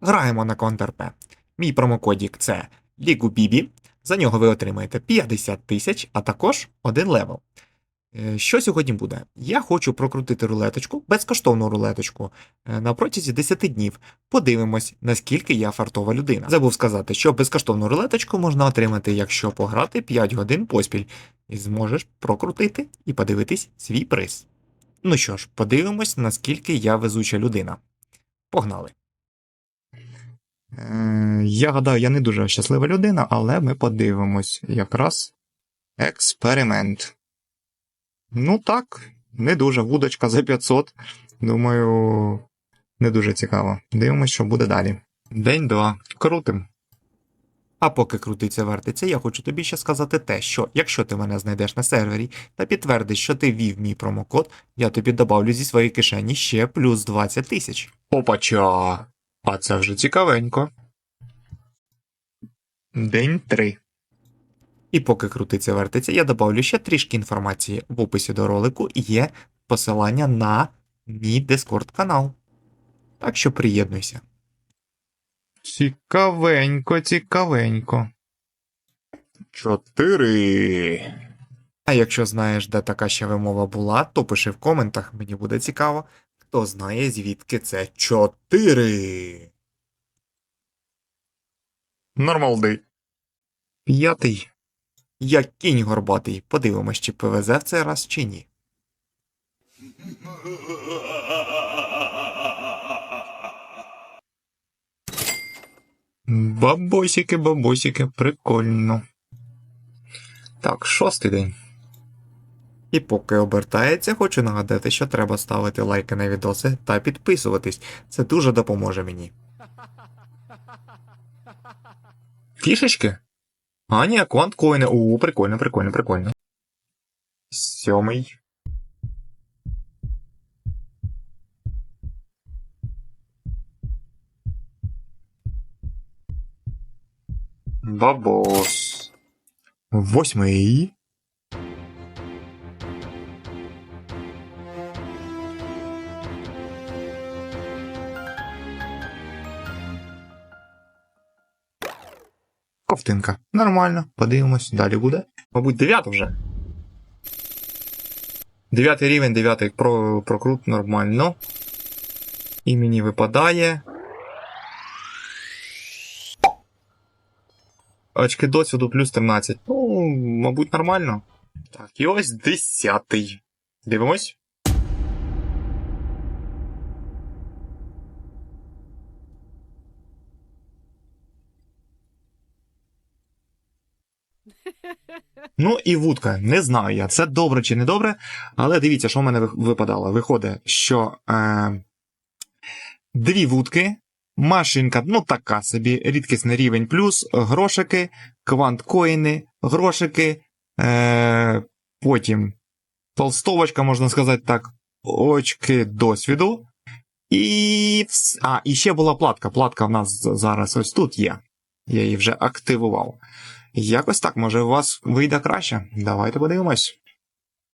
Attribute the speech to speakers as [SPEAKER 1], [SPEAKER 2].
[SPEAKER 1] Граємо на контрп. Мій промокодік це LiguBibi. За нього ви отримаєте 50 тисяч, а також один левел. Е, Що сьогодні буде? Я хочу прокрутити рулеточку, безкоштовну рулеточку, е, на протязі 10 днів. Подивимось, наскільки я фартова людина. Забув сказати, що безкоштовну рулеточку можна отримати, якщо пограти 5 годин поспіль, і зможеш прокрутити і подивитись свій приз. Ну що ж, подивимось, наскільки я везуча людина. Погнали. Е, я гадаю, я не дуже щаслива людина, але ми подивимось якраз експеримент. Ну так, не дуже. Вудочка за 500. Думаю, не дуже цікаво. Дивимось, що буде далі. День два. Крутим. А поки крутиться вертиться, я хочу тобі ще сказати те, що якщо ти мене знайдеш на сервері та підтвердиш, що ти ввів мій промокод, я тобі добавлю зі своєї кишені ще плюс 20 тисяч. Опача! А це вже цікавенько. День 3. І поки крутиться вертиться, я добавлю ще трішки інформації. В описі до ролику є посилання на мій Discord канал. Так що приєднуйся. Цікавенько, цікавенько. Чотири. А якщо знаєш, де така ще вимова була, то пиши в коментах, мені буде цікаво, хто знає, звідки це чотири. Нормалди. П'ятий. Я кінь горбатий. Подивимось, чи повезе в цей раз чи ні. Бабосики, бабосики, прикольно. Так, шостий день. І поки обертається, хочу нагадати, що треба ставити лайки на відоси та підписуватись. Це дуже допоможе мені. Фішечки? А, ні, кванткоїни. О, прикольно, прикольно, прикольно. Сьомий. Бабос. Восьмий. Ковтинка. Нормально. Подивимось, далі буде. Мабуть, дев'ята вже. Дев'ятий рівень, дев'ятий про, прокрут нормально. І мені випадає. Очки досвіду плюс 13. Ну, мабуть, нормально. Так, і ось десятий. Дивимось. Ну і вудка, не знаю я, це добре чи не добре, але дивіться, що в мене випадало. Виходить, що е, дві вудки, машинка, ну така собі, рідкісний рівень плюс, грошики, кванткоїни, грошики, е, потім толстовочка, можна сказати так, очки досвіду. І, а, і ще була платка. Платка в нас зараз ось тут є. Я її вже активував. Якось так, може, у вас вийде краще. Давайте подивимось.